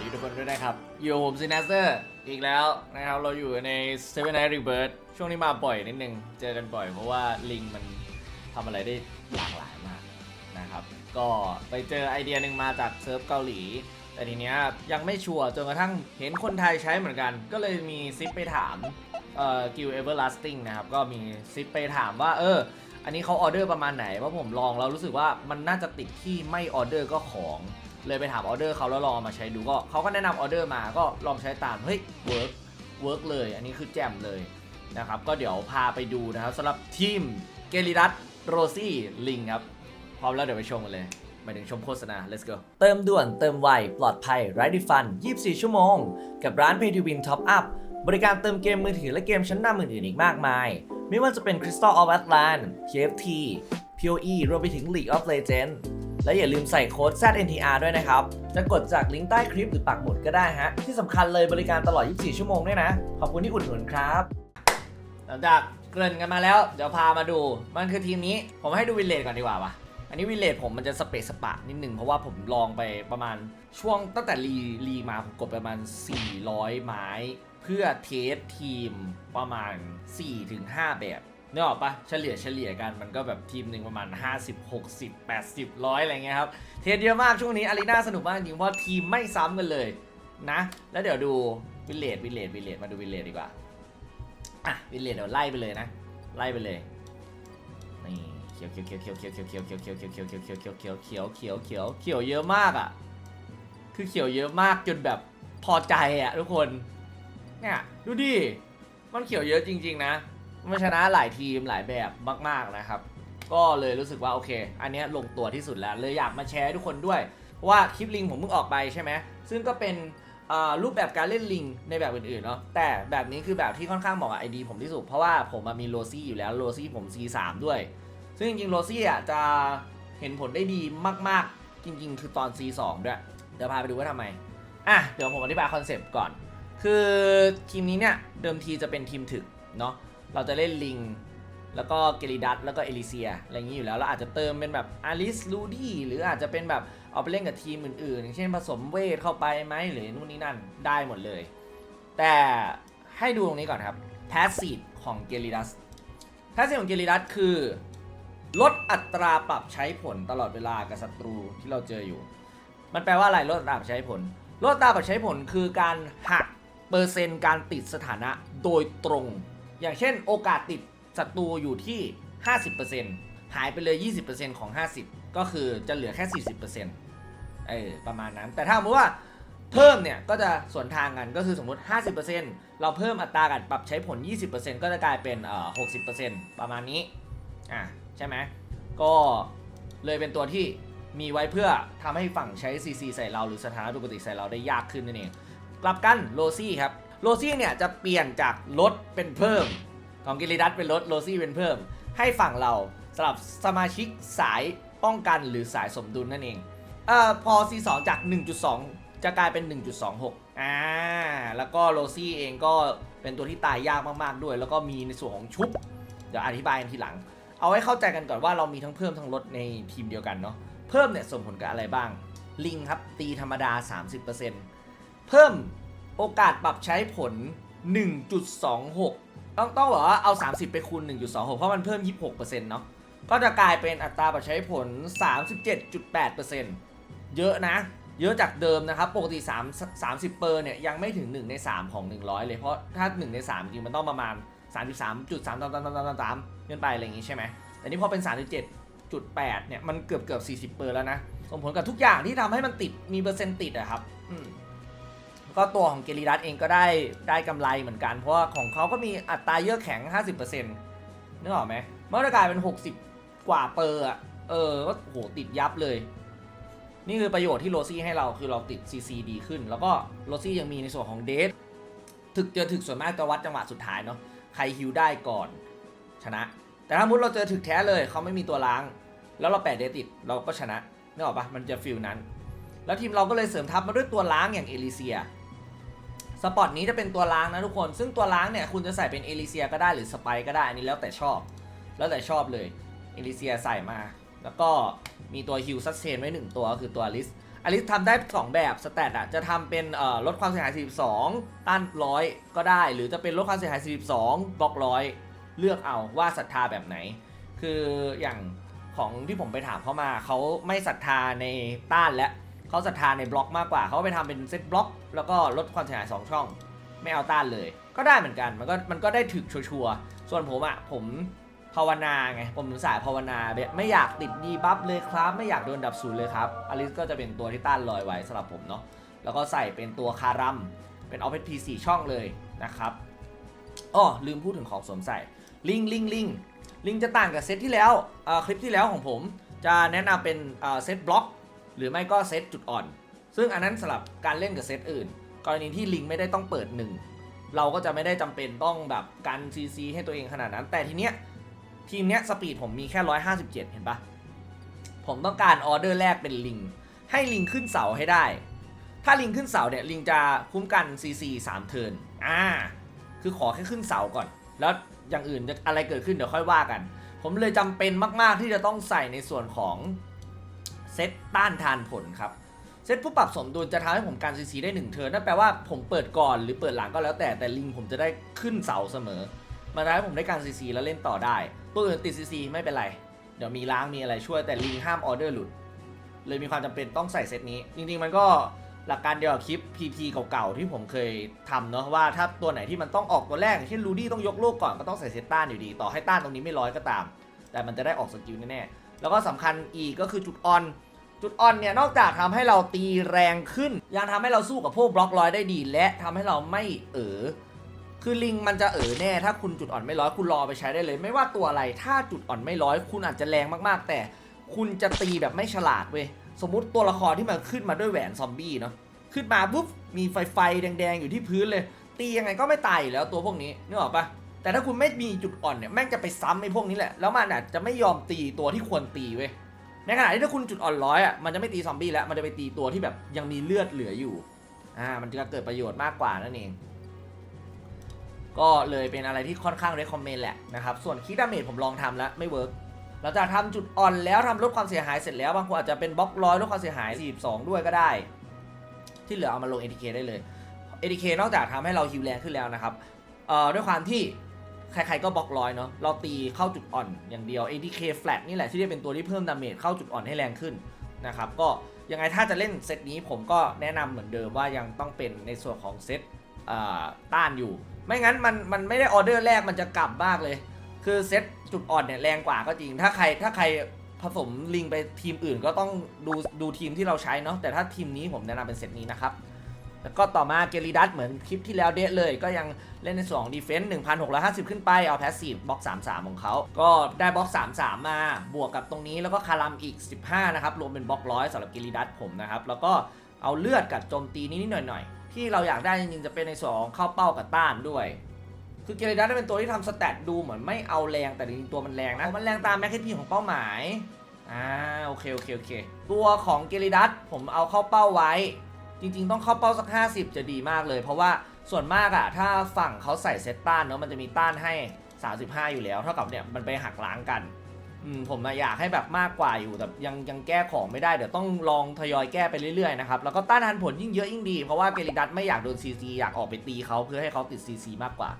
ดีทุกคนด้วยนะครับอยู่ผมซินาเซอร์อีกแล้วนะครับ เราอยู่ใน Seven Night Rebirth ช่วงนี้มาบ่อยนิดนึง เจอกันบ่อยเพราะว่าลิงมันทำอะไรได้หลากหลายมากนะครับ ก็ไปเจอไอเดียหนึ่งมาจากเซิร์ฟเกาหลี แต่ทีเนี้ยยังไม่ชัวร์จนกระทั่งเห็นคนไทยใช้เหมือนกัน ก็เลยมีซิปไปถามเอ่อกิลเอเวอร์ลาสติ้งนะครับ ก็มีซิปไปถามว่าเอออันนี้เขาออเดอร์ประมาณไหนเพราะผมลองแล้วรู้สึกว่ามันน่าจะติดที่ไม่ออเดอร์ก็ของ เลยไปถามออเดอร์เขาแล้วลองมาใช้ดูก็เขาก็แนะนำออเดอร์มาก็ลองใช้ตามเฮ้ยเวิร์กเวิร์กเลย อันนี้คือแจ่มเลยนะครับ ก็เดี๋ยวพาไปดูนะครับสำหรับทีมเกลิรัตโรซี่ลิงครับพร้อมแล้วเดี๋ยวไปชมกันเลยหมายถึงชมโฆษณา let's go เติมด่วนเติมไว ปลอดภัยไร้ดิฟัน 24 ชั่วโมง กับร้าน Pay to Win Top Up บริการเติมเกมมือถือและเกมชั้นนำอื่นๆอีกมากมาย ไม่ว่าจะเป็น Crystal of Atlant TFT PoE รวมไปถึง League of Legends และอย่าลืมใส่โค้ด ZNTR ด้วยนะครับ จะกดจากลิงก์ใต้คลิปหรือปักหมุดก็ได้ฮะ ที่สำคัญเลยบริการตลอด 24 ชั่วโมงด้วยนะ ขอบคุณที่อุดหนุนครับ หลังจากเกริ่นกันมาแล้ว เดี๋ยวพามาดู มันคือทีมนี้ ผมให้ดูวินเลจก่อนดีกว่าวะอันนี้วินเลจผมมันจะสเปซสปะนิดหนึ่งเพราะว่าผมลองไปประมาณช่วงตั้งแต่รีรีมาผมกดประมาณ 400 ไม้ เพื่อเทสทีมประมาณ 4-5 แบบ นึกออกปะเฉลี่ยเฉลี่ยกันมันก็แบบทีมหนึ่งประมาณ 50 60 80 100 อะไรเงี้ยครับ เทสเยอะมากช่วงนี้อารีนาสนุกมากจริงเพราะทีมไม่ซ้ำกันเลยนะ แล้วเดี๋ยวดูวิเลจวิเลจวิเลจมาดูวิเลจดีกว่า อะวิเลดเดี๋ยวไล่ไปเลยนะ ไล่ไปเลยนี่เขียวเขียวเขียวเขียวเขียวเขียวเขียวเขียวเขียวเขียวเขียวเขียวเขียวเขียวเขียวเขียวเขียวเขียวเยอะมากอะ คือเขียวเยอะมากจนแบบพอใจอะทุกคน เนี่ยดูดิ มันเขียวเยอะจริง ๆ นะ มันชนะหลายทีมหลายแบบมาก ๆนะครับ ก็เลยรู้สึกว่าโอเค อันนี้ลงตัวที่สุดแล้ว เลยอยากมาแชร์ให้ทุกคนด้วย ว่าคลิปลิงผมเพิ่งออกไปใช่ไหมซึ่งก็เป็นรูปแบบการเล่นลิงในแบบอื่นๆเนาะแต่แบบนี้คือแบบที่ค่อนข้างเหมาะกับไอดีผมที่สุด เพราะว่าผมมีโรซี่อยู่แล้วโรซี่ผม C3 ด้วย ซึ่งจริงๆโรซี่อะจะเห็นผลได้ดีมากๆ จริง ๆ คือตอน C2 ด้วยเดี๋ยวพาไปดูว่าทำไมอะเดี๋ยวผมอธิบายคอนเซปต์ก่อน คือทีมนี้เนี่ยเดิมทีจะเป็นทีมถึกเนาะ เราจะเล่นลิง แล้วก็เกลิดัสแล้วก็เอลิเซียอะไรอย่างนี้อยู่แล้วเราอาจจะเติมเป็นแบบอาริสลูดี้หรืออาจจะเป็นแบบเอาไปเล่นกับทีมอื่นๆอย่างเช่นผสมเวทเข้าไปไหมหรือนู่นนี่นั่นได้หมดเลย แต่ให้ดูตรงนี้ก่อนครับแพสซีฟของเกลิดัสแพสซีฟของเกลิดัสคือ ลดอัตราปรับใช้ผลตลอดเวลากับศัตรูที่เราเจออยู่ มันแปลว่าอะไรลดอัตราปรับใช้ผล ลดอัตราปรับใช้ผลคือการหักเปอร์เซ็นต์การติดสถานะโดยตรง อย่างเช่นโอกาสติดศัตรูอยู่ที่ 50%หายไปเลย 20%ของ 50 ก็คือจะเหลือแค่ 40%เออประมาณนั้น แต่ถ้าสมมติว่าเพิ่มเนี่ยก็จะสวนทางกันก็คือสมมติ 50%เราเพิ่มอัตราการปรับใช้ผล 20%ก็จะกลายเป็นเอ่อ60%ประมาณนี้อะใช่ไหมก็เลยเป็นตัวที่มีไว้เพื่อทำให้ฝั่งใช้ CC ใส่เราหรือสถานะปกติใส่เราได้ยากขึ้นนั่นเอง กลับกันโรซี่ครับ โรซี่เนี่ยจะเปลี่ยนจากลดเป็นเพิ่ม ของกิริดัตเป็นลดโรซี่เป็นเพิ่ม ให้ฝั่งเราสำหรับสมาชิกสายป้องกันหรือสายสมดุลนั่นเองเอ่อพอ C2 จาก 1.2 จะกลายเป็น 1.26 อ่า แล้วก็โรซี่เองก็เป็นตัวที่ตายยากมากๆด้วย แล้วก็มีในส่วนของชุบ เดี๋ยวอธิบายกันทีหลัง เอาให้เข้าใจกันก่อนว่าเรามีทั้งเพิ่มทั้งลดในทีมเดียวกันเนาะ เพิ่มเนี่ยส่งผลกับอะไรบ้าง ลิงครับตีธรรมดา 30%เพิ่ม โอกาสปรับใช้ผล 1.26 ต้องต้องบอกว่าเอา 30 ไปคูณ 1.26 เพราะมันเพิ่ม 26%เนาะก็จะกลายเป็นอัตราปรับใช้ผล 37.8%เยอะนะ เยอะจากเดิมนะครับ ปกติ 3 30เปอร์เนี่ยยังไม่ถึง 1 ใน 3 ของ 100 เลย เพราะถ้า 1 ใน 3 จริงมันต้องประมาณ 33.33333ขึ้นไปอะไรอย่างงี้ใช่ไหมแต่นี่พอเป็น 37.8 เนี่ยมันเกือบเกือบ40เปอร์แล้วนะ ส่งผลกับทุกอย่างที่ทำให้มันติดมีเปอร์เซ็นต์ติดอะครับ อืม ก็ตัวของเกลิรัตเองก็ได้ได้กำไรเหมือนกัน เพราะว่าของเขาก็มีอัตราเยื่อแข็ง 50%นึกออกไหมมันจะกลายเป็น 60 กว่าเปอร์อะเออก็โหติดยับเลย นี่คือประโยชน์ที่โรซี่ให้เราคือเราติด CC ดีขึ้น แล้วก็โรซี่ยังมีในส่วนของเดทถึกเจอถึกส่วนมากจะวัดจังหวะสุดท้ายเนาะใครฮิวได้ก่อนชนะ แต่ถ้ามุดเราเจอถึกแท้เลยเขาไม่มีตัวล้าง แล้วเราแปดเดทติดเราก็ชนะนึกออกปะมันจะฟิลนั้น แล้วทีมเราก็เลยเสริมทัพมาด้วยตัวล้างอย่างเอลิเซีย สปอตนี้จะเป็นตัวล้างนะทุกคน ซึ่งตัวล้างเนี่ยคุณจะใส่เป็นเอลิเซียก็ได้หรือสไปก็ได้ อันนี้แล้วแต่ชอบ แล้วแต่ชอบเลย เอลิเซียใส่มา แล้วก็มีตัวฮิลซัสเซนไว้หนึ่งตัวก็คือตัวอลิสอลิสทำได้ 2 แบบสแตทอะจะทำเป็นลดความเสียหาย 42 ต้านร้อยก็ได้ หรือจะเป็นลดความเสียหาย 42 บล็อกร้อยเลือกเอาว่าศรัทธาแบบไหน คืออย่างของที่ผมไปถามเขามาเขาไม่ศรัทธาในต้านและเขาศรัทธาในบล็อกมากกว่าเขาไปทำเป็นเซตบล็อก แล้วก็ลดความเสียหาย2ช่อง ไม่เอาต้านเลย ก็ได้เหมือนกันมันก็มันก็ได้ถึกชัวร์ๆส่วนผมอะผมภาวนาไงผมถึงสายภาวนาแบบไม่อยากติดดีบัฟเลยครับ ไม่อยากโดนดับศูนย์เลยครับอลิสก็จะเป็นตัวที่ต้านลอยไว้สำหรับผมเนาะแล้วก็ใส่เป็นตัวคารัมเป็นออฟเ p 4ช่องเลยนะครับอ้อลืมพูดถึงของสวมใส่ลิงลิงลิงลิงจะต่างกับเซตที่แล้วอ่อคลิปที่แล้วของผมจะแนะนำเป็นอ่อเซตบล็อก หรือไม่ก็เซตจุดอ่อน ซึ่งอันนั้นสำหรับการเล่นกับเซตอื่น กรณีที่ลิงไม่ได้ต้องเปิดหนึ่งเราก็จะไม่ได้จำเป็นต้องแบบการซีซีให้ตัวเองขนาดนั้น แต่ทีเนี้ยทีมเนี้ยสปีดผมมีแค่ 157 เห็นปะผมต้องการออเดอร์แรกเป็นลิง ให้ลิงขึ้นเสาให้ได้ ถ้าลิงขึ้นเสาเนี่ยลิงจะคุ้มกัน CC 3เทิร์นอ่าคือขอแค่ขึ้นเสาก่อน แล้วอย่างอื่นจะอะไรเกิดขึ้นเดี๋ยวค่อยว่ากัน ผมเลยจำเป็นมาก ๆ ที่จะต้องใส่ในส่วนของเซตต้านทานผลครับ ซตผู้ปรับสมดุลจะทำให้ผมการซีซีได้1เทิร์นนั่นแปลว่าผมเปิดก่อนหรือเปิดหลังก็แล้วแต่แต่ลิงผมจะได้ขึ้นเสาเสมอมันทำให้ผมได้การซีซีแล้วเล่นต่อได้ ตัวอื่นติดซีซีไม่เป็นไร เดี๋ยวมีล้างมีอะไรช่วยแต่ลิงห้ามออเดอร์หลุด เลยมีความจำเป็นต้องใส่เซตนี้ จริงๆมันก็หลักการเดียวกับคลิป PP เก่าๆที่ผมเคยทำเนาะว่าถ้าตัวไหนที่มันต้องออกตัวแรกอย่างเช่นรูดี้ต้องยกโลกก่อนก็ต้องใส่เซตต้านอยู่ดี ต่อให้ต้านตรงนี้ไม่ร้อยก็ตาม แต่มันจะได้ออกสกิลแน่ๆแล้วก็สำคัญอีกก็คือจุดออน จุดอ่อนเนี่ยนอกจากทำให้เราตีแรงขึ้น ยังทำให้เราสู้กับพวกบล็อกร้อยได้ดี และทำให้เราไม่เออคือลิงมันจะเออแน่ ถ้าคุณจุดอ่อนไม่ร้อยคุณรอไปใช้ได้เลย ไม่ว่าตัวอะไรถ้าจุดอ่อนไม่ร้อย คุณอาจจะแรงมากๆ แต่คุณจะตีแบบไม่ฉลาดเว้ยสมมติตัวละครที่มันขึ้นมาด้วยแหวนซอมบี้เนาะขึ้นมาปุ๊บมีไฟไฟแดงๆอยู่ที่พื้นเลย ตียังไงก็ไม่ตายอยู่แล้วตัวพวกนี้นึกออกปะแต่ถ้าคุณไม่มีจุดอ่อนเนี่ยแม่งจะไปซ้ำไอ้พวกนี้แหละแล้วมันอาจจะไม่ยอมตีตัวที่ควรตีเว้ย ในขณะที่ถ้าคุณจุดอ่อนร้อยอะมันจะไม่ตีซอมบี้แล้วมันจะไปตีตัวที่แบบยังมีเลือดเหลืออยู่อ่ามันจะเกิดประโยชน์มากกว่านั่นเอง ก็เลยเป็นอะไรที่ค่อนข้าง recommend แหละนะครับส่วนคีดาเมจผมลองทำแล้วไม่เวิร์กหลังจากทำจุดอ่อนแล้วทำลดความเสียหายเสร็จแล้วบางคนอาจจะเป็นบล็อกร้อยลดความเสียหาย 42 ด้วยก็ได้ ที่เหลือเอามาลง ATK ได้เลย ATK นอกจากทำให้เราฮิวแรงขึ้นแล้วนะครับเอ่อด้วยความที่ ใครๆก็บล็อกร้อยเนาะเราตีเข้าจุดอ่อนอย่างเดียว ADK flat นี่แหละที่ได้เป็นตัวที่เพิ่มดาเมจเข้าจุดอ่อนให้แรงขึ้นนะครับก็ยังไงถ้าจะเล่นเซตนี้ผมก็แนะนำเหมือนเดิมว่ายังต้องเป็นในส่วนของเซตต้านอยู่ ไม่งั้นมันมันไม่ได้ออเดอร์แรกมันจะกลับมากเลย คือเซตจุดอ่อนเนี่ยแรงกว่าก็จริง ถ้าใครถ้าใครผสมลิงไปทีมอื่นก็ต้องดูดูทีมที่เราใช้เนาะแต่ถ้าทีมนี้ผมแนะนำเป็นเซตนี้นะครับ แล้วก็ต่อมาเกลิดัสเหมือนคลิปที่แล้วเดะเลย ก็ยังเล่นในส่วนของดีเฟนส์1,650 ขึ้นไป เอาแพสซีฟบล็อก33 ของเขา ก็ได้บล็อก 33 มาบวกกับตรงนี้แล้วก็คารัมอีก 15 นะครับ รวมเป็นบล็อกร้อยสำหรับเกลิดัสผมนะครับ แล้วก็เอาเลือดกับโจมตีนิดๆหน่อยๆ ที่เราอยากได้จริงๆจะเป็นในส่วนของเข้าเป้ากับต้านด้วยคือเกลิดัสเป็นตัวที่ทำสแตทดูเหมือนไม่เอาแรงแต่จริงๆตัวมันแรงนะ มันแรงตามแม็กพีของเป้าหมายอ่าโอเคโอเคโอเคตัวของเกลิดัสผมเอาเข้าเป้าไว้ จริงๆ ต้องเข้าเป้าสัก 50 จะดีมากเลย เพราะว่าส่วนมากอะถ้าฝั่งเขาใส่เซตต้านเนาะมันจะมีต้านให้ 35 อยู่แล้ว เท่ากับเนี่ยมันไปหักล้างกันอืมผมอยากให้แบบมากกว่าอยู่แต่ยังยังแก้ของไม่ได้เดี๋ยวต้องลองทยอยแก้ไปเรื่อยๆนะครับแล้วก็ต้านทานผลยิ่งเยอะยิ่งดี เพราะว่าเกลิดัสไม่อยากโดน CC อยากออกไปตีเขาเพื่อให้เขาติด CC มากกว่า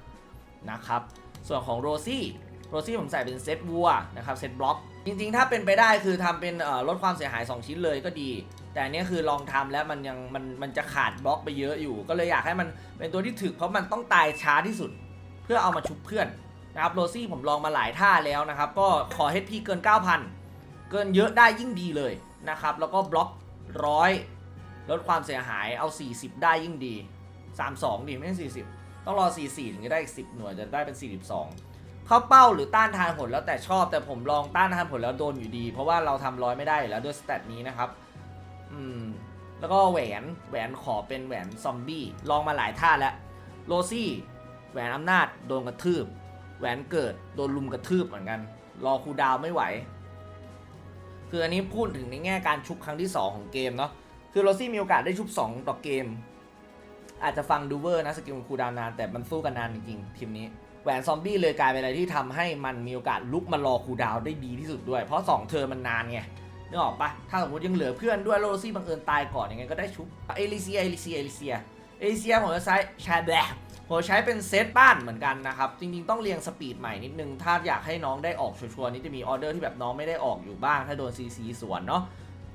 นะครับส่วนของโรซี่ โรซี่ผมใส่เป็นเซตวัวนะครับเซตบล็อก จริงๆ ถ้าเป็นไปได้คือทำเป็นลดความเสียหาย 2 ชิ้นเลยก็ดี แต่อันเนี้ยคือลองทำแล้วมันยังมันมันจะขาดบล็อกไปเยอะอยู่ ก็เลยอยากให้มันเป็นตัวที่ถึกเพราะมันต้องตายช้าที่สุด เพื่อเอามาชุบเพื่อนนะครับโรซี่ผมลองมาหลายท่าแล้วนะครับ ก็ขอ HP เกิน 9,000 เกินเยอะได้ยิ่งดีเลยนะครับ แล้วก็บล็อกร้อยลดความเสียหายเอา 40 ได้ยิ่งดี 32 ดีไม่ใช่40 ต้องรอ 44 ถึงจะได้อีก10 หน่วยจะได้เป็น 42 เข้าเป้าหรือต้านทานผลแล้วแต่ชอบแต่ผมลองต้านทานผลแล้วโดนอยู่ดี เพราะว่าเราทำร้อยไม่ได้อยู่แล้วด้วยสเตตนี้นะครับ อืม แล้วก็แหวนแหวนขอเป็นแหวนซอมบี้ลองมาหลายท่าแล้วโรซี่แหวนอำนาจโดนกระทืบ แหวนเกิดโดนลุมกระทืบเหมือนกัน รอคูดาวไม่ไหว คืออันนี้พูดถึงในแง่การชุบครั้งที่ 2 ของเกมเนาะคือโรซี่มีโอกาสได้ชุบ 2 ต่อเกม อาจจะฟังดูเวอร์นะสกิลคูดาวนานแต่มันสู้กันนานจริงๆทีมนี้ แหวนซอมบี้เลยกลายเป็นอะไรที่ทำให้มันมีโอกาสลุกมารอคูดาวได้ดีที่สุดด้วย เพราะ 2เทอร์มันนานไงนึกออกปะถ้าสมมติยังเหลือเพื่อนด้วยโรซี่บังเอิญตายก่อนยังไงก็ได้ชุบเอลิเซียเอลิเซียเอลิเซียเอลิเซียผมจะใช้ใช้แบบผมใช้เป็นเซตบ้านเหมือนกันนะครับ จริงๆ ต้องเรียงสปีดใหม่นิดนึง ถ้าอยากให้น้องได้ออกชัวร์ๆนี่จะมีออเดอร์ที่แบบน้องไม่ได้ออกอยู่บ้าง ถ้าโดน CC สวนเนาะ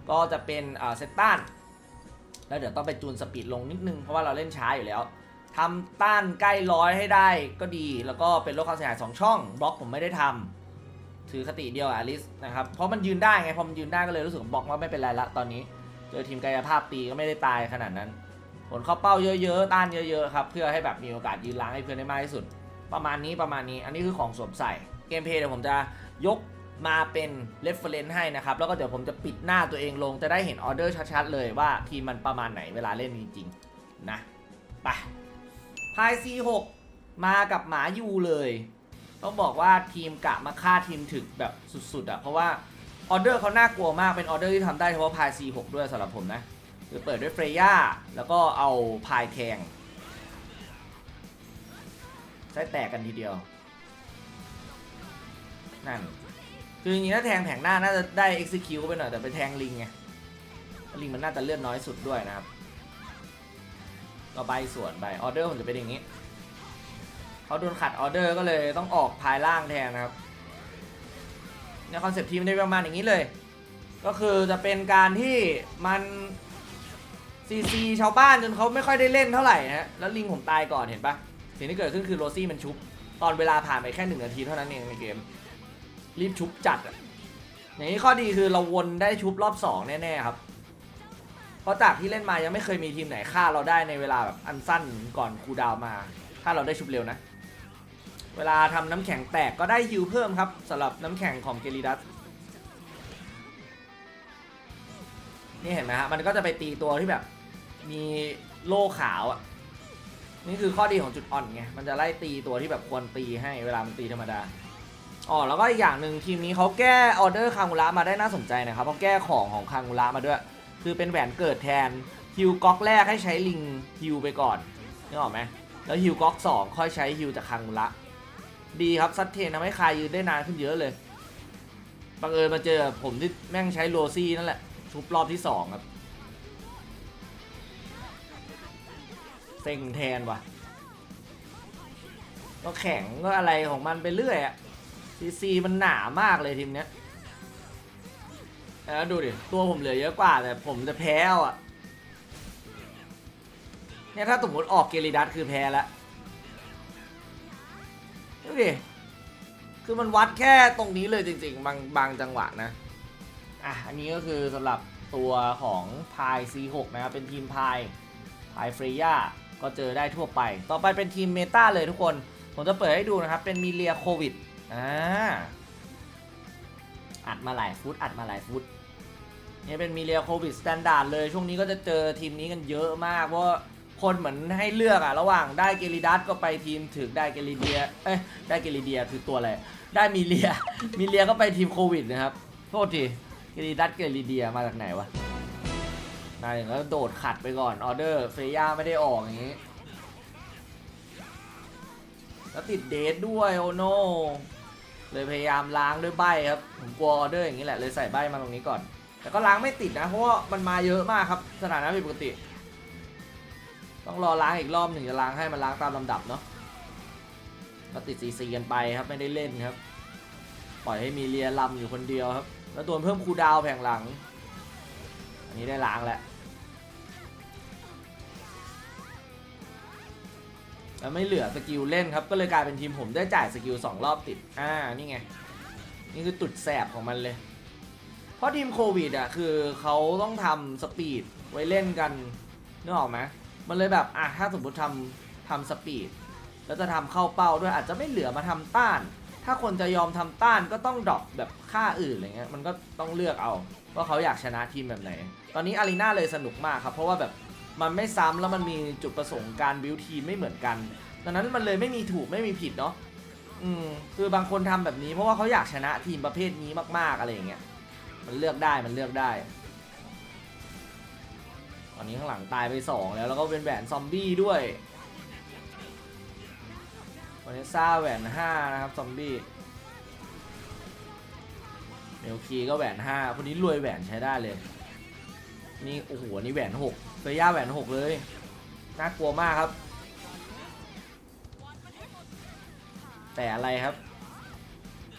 ก็จะเป็นอ่าเซตต้าน แล้วเดี๋ยวต้องไปจูนสปีดลงนิดนึง เพราะว่าเราเล่นช้าอยู่แล้ว ทำต้านใกล้ร้อยให้ได้ก็ดี แล้วก็เป็นลดความเสียหายสองช่องบล็อกผมไม่ได้ทำถือคติเดียวอลิสนะครับเพราะมันยืนได้ไงพอมันยืนได้ก็เลยรู้สึกบล็อกว่าไม่เป็นไรละตอนนี้เจอทีมกายภาพตีก็ไม่ได้ตายขนาดนั้น ผลเข้าเป้าเยอะๆ ต้านเยอะๆครับ เพื่อให้แบบมีโอกาสยืนล้างให้เพื่อนได้มากที่สุด ประมาณนี้ประมาณนี้ อันนี้คือของสวมใส่ เกมเพย์เดี๋ยวผมจะยกมาเป็นเรฟเฟรนซ์ให้นะครับ แล้วก็เดี๋ยวผมจะปิดหน้าตัวเองลง จะได้เห็นออเดอร์ชัดๆเลยว่าทีมมันประมาณไหนเวลาเล่นจริงๆ นะ ไป พาย C6 มากับหมายูเลย ต้องบอกว่าทีมกะมาฆ่าทีมถึกแบบสุดๆอะเพราะว่าออเดอร์เขาน่ากลัวมากเป็นออเดอร์ที่ทำได้เฉพาะพาย C6 ด้วยสำหรับผมนะคือเปิดด้วยเฟรย่าแล้วก็เอาพายแทงใช้แตกกันทีเดียว นั่น คือจริงๆถ้าแทงแผงหน้าน่าจะได้ execute ไปหน่อยแต่ไปแทงลิงไงลิงมันน่าจะเลือดน้อยสุดด้วยนะครับ ก็ใบส่วนไปออเดอร์ผมจะเป็นอย่างนี้เขาโดนขัดออเดอร์ก็เลยต้องออกพายล่างแทนนะครับในคอนเซปต์ทีมได้ประมาณอย่างนี้เลย ก็คือจะเป็นการที่มันซีซีชาวบ้านจนเขาไม่ค่อยได้เล่นเท่าไหร่นะฮะแล้วลิงผมตายก่อนเห็นปะสิ่งที่เกิดขึ้นคือโรซี่มันชุบ ตอนเวลาผ่านไปแค่หนึ่งนาทีเท่านั้นเองในเกม รีบชุบจัดอะอย่างนี้ข้อดีคือเราวนได้ชุบรอบสองแน่ๆครับ เพราะจากที่เล่นมายังไม่เคยมีทีมไหนฆ่าเราได้ในเวลาแบบอันสั้นก่อนคูดาวมา ถ้าเราได้ชุบเร็วนะ เวลาทำน้ำแข็งแตกก็ได้ฮิวเพิ่มครับสำหรับน้ำแข็งของเกลิดัสนี่เห็นไหมฮะมันก็จะไปตีตัวที่แบบมีโล่ขาวอะนี่คือข้อดีของจุดอ่อนไง มันจะไล่ตีตัวที่แบบควรตีให้เวลามันตีธรรมดา อ๋อ แล้วก็อีกอย่างหนึ่งทีมนี้เขาแก้ออเดอร์คางูระมาได้น่าสนใจนะครับเขาแก้ของของคางูระมาด้วย คือเป็นแหวนเกิดแทนฮิวก๊อกแรกให้ใช้ลิงฮิวไปก่อนนึกออกไหมแล้วฮิวก๊อกสองค่อยใช้ฮิวจากคางูระดีครับซัดเทนทำให้คายยืนได้นานขึ้นเยอะเลยบังเอิญมาเจอผมที่แม่งใช้โรซี่นั่นแหละทุบรอบที่สองครับเซ็งแทนว่ะก็แข็งก็อะไรของมันไปเรื่อยอะซีซีมันหนามากเลยทีมเนี้ย แล้วดูดิ ตัวผมเหลือเยอะกว่าแต่ผมจะแพ้เอาอะเนี่ยถ้าสมมติออกเกลิดัสคือแพ้แล้วดูดิ คือมันวัดแค่ตรงนี้เลยจริง ๆ บางบางจังหวะนะ อะ อันนี้ก็คือสำหรับตัวของพาย C6 นะครับ เป็นทีมพายพายเฟรย่าก็เจอได้ทั่วไป ต่อไปเป็นทีมเมตาเลยทุกคน ผมจะเปิดให้ดูนะครับ เป็นมีเลียโควิด อ่า อัดมาหลายฟุตอัดมาหลายฟุตเนี่ยเป็นมีเลียโควิดสแตนดาร์ดเลยช่วงนี้ก็จะเจอทีมนี้กันเยอะมาก เพราะว่าคนเหมือนให้เลือกอะระหว่างได้เกลิดัสก็ไปทีมถึกได้เกลิเดียเอ้ยได้เกลิเดียคือตัวอะไรได้มีเลียมีเลียก็ไปทีมโควิดนะครับโทษทีเกลิดัสเกลิเดียมาจากไหนวะมาถึงแล้วโดดขัดไปก่อนออเดอร์เฟย่าไม่ได้ออกอย่างนี้ แล้วติดเดทด้วยโอโน เลยพยายามล้างด้วยใบครับ ผมกลัวออเดอร์อย่างนี้แหละเลยใส่ใบมาตรงนี้ก่อน แต่ก็ล้างไม่ติดนะ เพราะว่ามันมาเยอะมากครับ สถานะผิดปกติ ต้องรอล้างอีกรอบหนึ่งจะล้างให้มันล้างตามลำดับเนาะก็ติดซีซีกันไปครับไม่ได้เล่นครับ ปล่อยให้มีเลียลำอยู่คนเดียวครับ แล้วตัวเพิ่มคูดาวแผงหลัง อันนี้ได้ล้างแล้ว แล้วไม่เหลือสกิลเล่นครับ ก็เลยกลายเป็นทีมผมได้จ่ายสกิลสองรอบติด อ่า นี่ไง นี่คือตุดแสบของมันเลย เพราะทีมโควิดอะ คือเขาต้องทำสปีดไว้เล่นกันนึกออกไหมมันเลยแบบ อะ ถ้าสมมติทำทำสปีด แล้วจะทำเข้าเป้าด้วยอาจจะไม่เหลือมาทำต้าน ถ้าคนจะยอมทำต้านก็ต้องดรอปแบบค่าอื่นอะไรเงี้ย มันก็ต้องเลือกเอาว่าเขาอยากชนะทีมแบบไหน ตอนนี้อารีนาเลยสนุกมากครับ เพราะว่าแบบ มันไม่ซ้ำแล้วมันมีจุดประสงค์การบิวทีมไม่เหมือนกัน ดังนั้นมันเลยไม่มีถูกไม่มีผิดเนาะอืมคือบางคนทำแบบนี้เพราะว่าเขาอยากชนะทีมประเภทนี้มากๆอะไรอย่างเงี้ยมันเลือกได้มันเลือกได้ตอนนี้ข้างหลังตายไปสองแล้วแล้วก็เป็นแหวนซอมบี้ด้วยวันนี้ซ่าแหวนห้านะครับ ซอมบี้เเมลคีก็แหวนห้าคนนี้รวยแหวนใช้ได้เลย นี่โอ้โหนี่แหวนหกเฟย่าแหวนหกเลยน่ากลัวมากครับ แต่อะไรครับ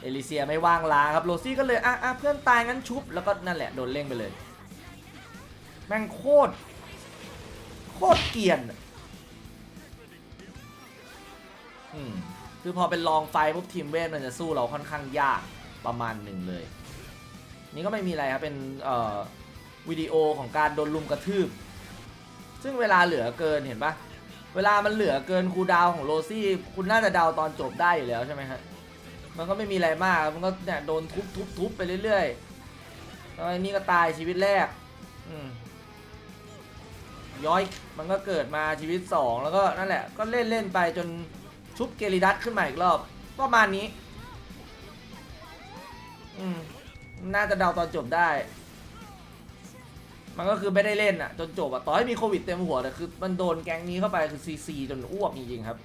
เอลิเซียไม่ว่างล้าครับโรซี่ก็เลยอะอะเพื่อนตายงั้นชุบแล้วก็นั่นแหละโดนเล่งไปเลย แม่งโคตรโคตรเกียนอืมคือพอเป็นลองไฟปุ๊บทีมเวทมันจะสู้เราค่อนข้างยากประมาณหนึ่งเลย นี่ก็ไม่มีอะไรครับเป็นเอ่อ วิดีโอของการโดนลุมกระทืบ ซึ่งเวลาเหลือเกินเห็นปะเวลามันเหลือเกินคูดาวของโรซี่ คุณน่าจะเดาตอนจบได้อยู่แล้วใช่ไหมฮะมันก็ไม่มีอะไรมากมันก็เนี่ยโดนทุบทุบทุบไปเรื่อยๆแล้วไอ้นี่ก็ตายชีวิตแรกอืมย้อยมันก็เกิดมาชีวิต 2 แล้วก็นั่นแหละ ก็เล่นเล่นไปจนชุบเกลิดัสขึ้นมาอีกรอบประมาณนี้ อืม น่าจะเดาตอนจบได้ มันก็คือไม่ได้เล่นอะจนจบอะต่อให้มีโควิดเต็มหัวแต่คือมันโดนแก๊งนี้เข้าไปคือซีซีจนอ้วกจริงๆครับ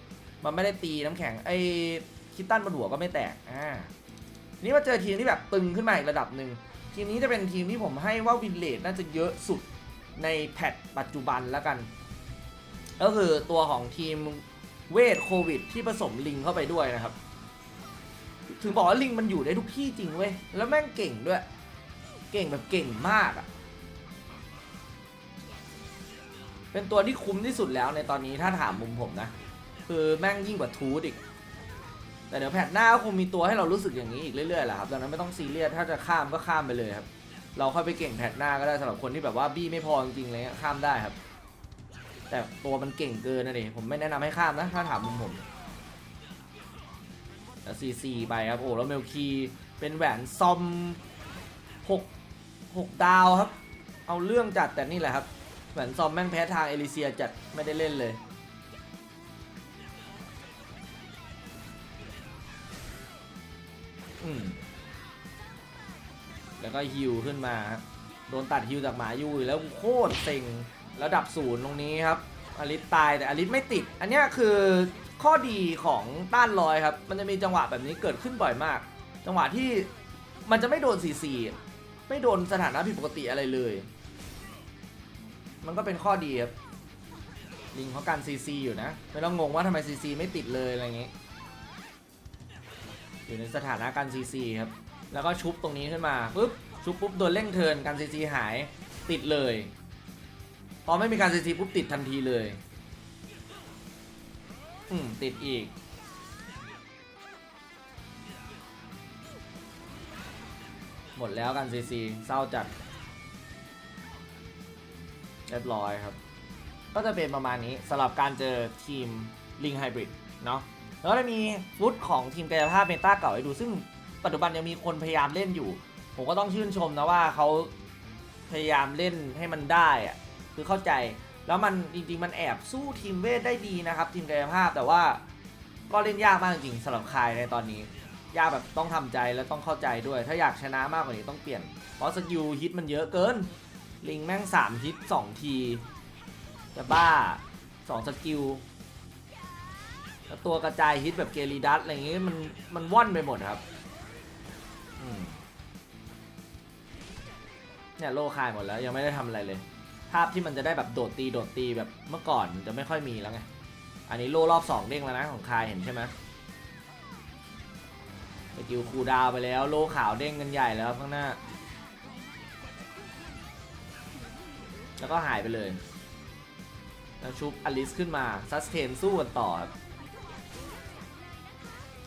มันไม่ได้ตีน้ำแข็งไอ้คิตตันบนหัวก็ไม่แตกอ่านี่มาเจอทีมที่แบบตึงขึ้นมาอีกระดับหนึ่งทีมนี้จะเป็นทีมที่ผมให้ว่าวินเลทน่าจะเยอะสุดในแพทปัจจุบันแล้วกัน ก็คือตัวของทีมเวทโควิด ที่ผสมลิงเข้าไปด้วยนะครับ ถึงบอกว่าลิงมันอยู่ได้ทุกที่จริงเว้ยแล้วแม่งเก่งด้วย เก่งแบบเก่งมากอะ เป็นตัวที่คุ้มที่สุดแล้วในตอนนี้ถ้าถามมุมผมนะ คือแม่งยิ่งกว่าทูดอีก แต่เดี๋ยวแพทหน้าก็คงมีตัวให้เรารู้สึกอย่างนี้อีกเรื่อยๆแหละครับดังนั้นไม่ต้องซีเรียสถ้าจะข้ามก็ข้ามไปเลยครับ เราค่อยไปเก่งแพทหน้าก็ได้สำหรับคนที่แบบว่าบี้ไม่พอจริงๆเลยข้ามได้ครับ แต่ตัวมันเก่งเกินนะดิผมไม่แนะนำให้ข้ามนะ ถ้าถามมุมผมแล้วซีซีไปครับโอ้แล้วเมลคีเป็นแหวนซอมหกหกดาวครับ เอาเรื่องจัดแต่นี่แหละครับ แหวนซอมแม่งแพ้ทางเอลิเซียจัดไม่ได้เล่นเลย อืม แล้วก็ฮิวขึ้นมาโดนตัดฮิวจากหมายูอีกแล้วโคตรเซ็งแล้วดับศูนย์ตรงนี้ครับอลิสตายแต่อลิสไม่ติด อันนี้คือข้อดีของต้านลอยครับ มันจะมีจังหวะแบบนี้เกิดขึ้นบ่อยมาก จังหวะที่มันจะไม่โดนซีซีไม่โดนสถานะผิดปกติอะไรเลย มันก็เป็นข้อดีครับลิงเขาการซีซีอยู่นะ ไม่ต้องงงว่าทำไมซีซีไม่ติดเลยอะไรอย่างงี้ อยู่ในสถานะการซีซีครับ แล้วก็ชุบตรงนี้ขึ้นมาปุ๊บชุบปุ๊บโดนเร่งเทินการซีซีหายติดเลย พอไม่มีการซีซีปุ๊บติดทันทีเลย อืมติดอีกหมดแล้วกันซีซีเศร้าจัด เรียบร้อยครับ ก็จะเป็นประมาณนี้สำหรับการเจอทีมลิงไฮบริดเนาะแล้วจะมีฟุตของทีมกายภาพเมตาเก่าให้ดูซึ่งปัจจุบันยังมีคนพยายามเล่นอยู่ ผมก็ต้องชื่นชมนะว่าเขาพยายามเล่นให้มันได้อะคือเข้าใจแล้วมันจริงๆมันแอบสู้ทีมเวทได้ดีนะครับ ทีมกายภาพแต่ว่าก็เล่นยากมากจริงๆสำหรับคายในตอนนี้ ยากแบบต้องทำใจและต้องเข้าใจด้วย ถ้าอยากชนะมากกว่านี้ต้องเปลี่ยนเพราะสกิลฮิตมันเยอะเกิน ลิงแม่ง3ฮิต2ที จะบ้า2สกิลแล้วตัวกระจายฮิตแบบเกลีดัสอะไรอย่างงี้มันมันว่อนไปหมดครับเนี่ยโลคายหมดแล้วยังไม่ได้ทำอะไรเลย ภาพที่มันจะได้แบบโดดตีโดดตีแบบเมื่อก่อนจะไม่ค่อยมีแล้วไง อันนี้โลรอบสองเด้งแล้วนะของคายเห็นใช่ไหมสกิลคูดาวไปแล้ว โลขาวเด้งกันใหญ่แล้วข้างหน้า แล้วก็หายไปเลย แล้วชุบอลิสขึ้นมาซัสเทนสู้กันต่อครับ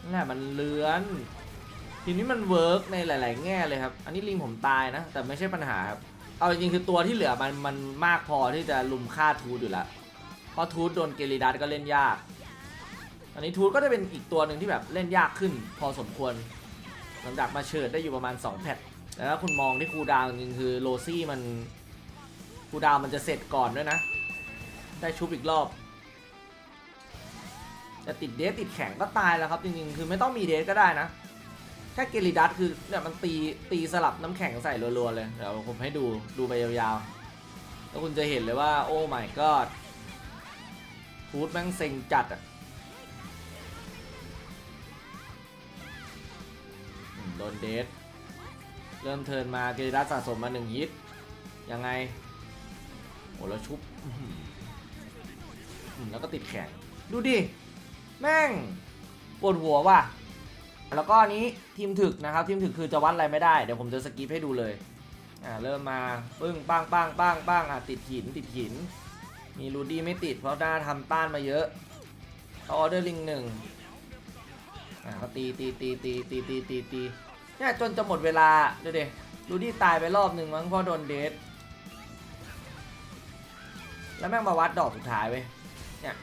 นั่นแหละมันเลื้อน ทีนี้มันเวิร์กในหลาย ๆ แง่เลยครับ อันนี้ลิงผมตายนะ แต่ไม่ใช่ปัญหาครับ เอาจริงๆคือตัวที่เหลือมันมันมากพอที่จะลุมฆ่าทูตอยู่แล้วเพราะทูตโดนเกลิดัสก็เล่นยาก อันนี้ทูตก็จะเป็นอีกตัวหนึ่งที่แบบเล่นยากขึ้น พอสมควรหลังจากมาเชิดได้อยู่ประมาณ 2 แพทแต่ถ้าคุณมองที่คูดาวจริงๆคือโรซี่มัน คูดาวมันจะเสร็จก่อนด้วยนะ ได้ชุบอีกรอบ จะติดเดสติดแข็งก็ตายแล้วครับจริงๆ คือไม่ต้องมีเดสก็ได้นะ แค่เกลิดัสคือเนี่ยมันตีตีสลับน้ำแข็งใส่รัวๆเลย เดี๋ยวผมให้ดูดูไปยาวๆ แล้วคุณจะเห็นเลยว่าโอ้ my god ฟูดแม่งเซ็งจัดอะโดนเดสเริ่มเทินมาเกริรัสสะสมมาหนึ่งฮิตยังไง โอ้แล้วชุบอื้อหืออืมแล้วก็ติดแข็งดูดิ แม่งปวดหัวว่ะ แล้วก็อันนี้ทีมถึกนะครับ ทีมถึกคือจะวัดอะไรไม่ได้ เดี๋ยวผมจะสกิปให้ดูเลย อ่าเริ่มมาปึ้งปังปังปังปังอะติดหินติดหิน มีรูดี้ไม่ติดเพราะหน้าทำต้านมาเยอะเขาออเดอร์ลิงหนึ่งอ่าเขาตีตีตีตีตีตีตีตีเนี่ยจนจะหมดเวลาดูดิรูดี้ตายไปรอบหนึ่งมั้งเพราะโดนเดท แล้วแม่งมาวัดดอกสุดท้ายเว้ย เนี่ย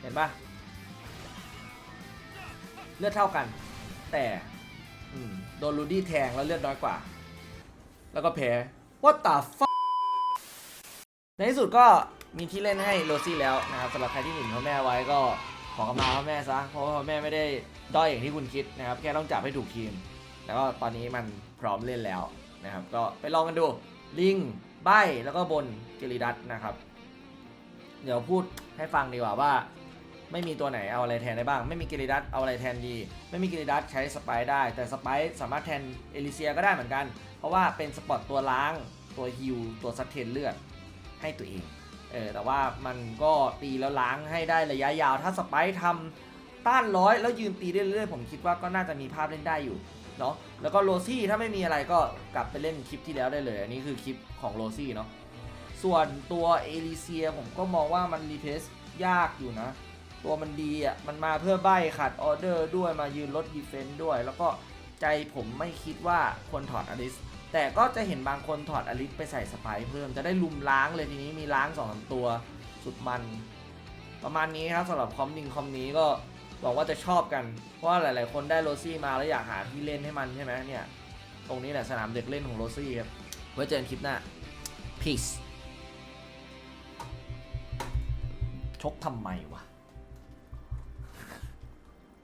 เห็นปะเลือดเท่ากัน แต่โดนรูดี้แทงแล้วเลือดน้อยกว่า แล้วก็แพ้ What the fuck ในที่สุดก็มีที่เล่นให้โรซี่แล้วนะครับสำหรับใครที่หมิ่นพ่อแม่ไว้ก็ขอกำลังพ่อแม่ซะ เพราะว่าพ่อแม่ไม่ได้ด้อยอย่างที่คุณคิดนะครับ แค่ต้องจับให้ถูกทีม แล้วก็ตอนนี้มันพร้อมเล่นแล้วนะครับ ก็ไปลองกันดู ลิง ใบ แล้วก็บนเกลิดัตนะครับ เดี๋ยวพูดให้ฟังดีกว่าว่า ไม่มีตัวไหนเอาอะไรแทนได้บ้าง ไม่มีเกลิดัตเอาอะไรแทนดี ไม่มีเกลิดัตใช้สไปร์ได้ แต่สไปร์สามารถแทนเอลิเซียก็ได้เหมือนกัน เพราะว่าเป็นสปอตตัวล้างตัวฮิวตัวซัดเทนเลือดให้ตัวเองเออแต่ว่ามันก็ตีแล้วล้างให้ได้ระยะยาว ถ้าสไปร์ทำต้านร้อยแล้วยืนตีได้เรื่อยๆผมคิดว่าก็น่าจะมีภาพเล่นได้อยู่เนาะแล้วก็โรซี่ถ้าไม่มีอะไรก็กลับไปเล่นคลิปที่แล้วได้เลย อันนี้คือคลิปของโรซี่เนาะ ส่วนตัวเอลิเซียผมก็มองว่ามันรีเพสยากอยู่นะ ตัวมันดีอะ มันมาเพื่อใบขัดออเดอร์ด้วยมายืนลดดีเฟนต์ด้วย แล้วก็ใจผมไม่คิดว่าควรถอดอลิส แต่ก็จะเห็นบางคนถอดอลิสไปใส่สไปร์เพิ่มจะได้ลุมล้างเลยทีนี้มีล้างสองตัวสุดมัน ประมาณนี้ครับสำหรับคอมนิงคอมนี้ก็หวังว่าจะชอบกัน เพราะว่าหลาย ๆ คนได้โรซี่มาแล้วอยากหาที่เล่นให้มันใช่ไหมเนี่ย ตรงนี้แหละสนามเด็กเล่นของโรซี่ครับไว้เจอกันคลิปหน้า peace ชกทำไมวะ